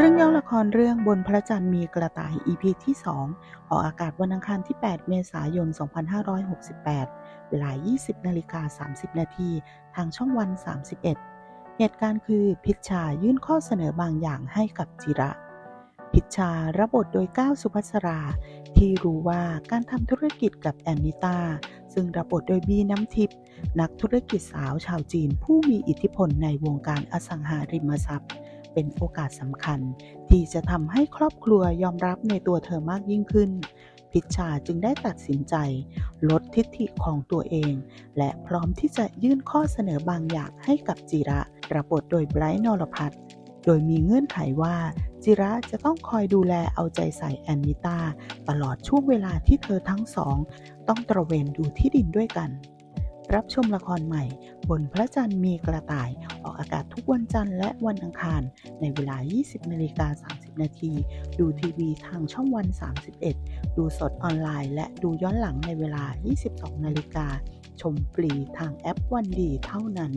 เรื่องย่อละครเรื่องบนพระจันทร์มีกระต่าย EP ที่ 2 ออกอากาศวันอังคารที่ 8 เมษายน 2568 เวลา 20นาฬิกา30 นาทีทางช่องวัน 31 เหตุการณ์คือพิชชายื่นข้อเสนอบางอย่างให้กับจิระ พิชชารับบทโดยก้าวสุภัสรา ที่รู้ว่าการทำธุรกิจกับแอนนิตาซึ่งรับบทโดยบีน้ำทิพย์นักธุรกิจสาวชาวจีนผู้มีอิทธิพลในวงการอสังหาริมทรัพย์ เป็นโอกาสสำคัญ ที่จะทำให้ครอบครัวยอมรับในตัวเธอมากยิ่งขึ้น พิชชาจึงได้ตัดสินใจ ลดทิฐิของตัวเอง และพร้อมที่จะยื่นข้อเสนอบางอย่างให้กับจิระรับบทโดยไบรท์นรพัฒน์โดยมีเงื่อนไขว่าจิระจะต้องคอยดูแลเอาใจใส่แอนนิตาตลอดช่วงเวลาที่เธอทั้งสอง ต้องตระเวนดูที่ดินด้วยกัน รับชมละครใหม่ บนพระจันทร์มีกระต่าย ออกอากาศทุกวันจันทร์และวันอังคาร ในเวลา 20นาฬิกา30 นาที ดูทีวีทางช่องวัน 31 ดูสดออนไลน์ และดูย้อนหลังในเวลา 22นาฬิกา ชมฟรีทางแอปวันดีเท่านั้น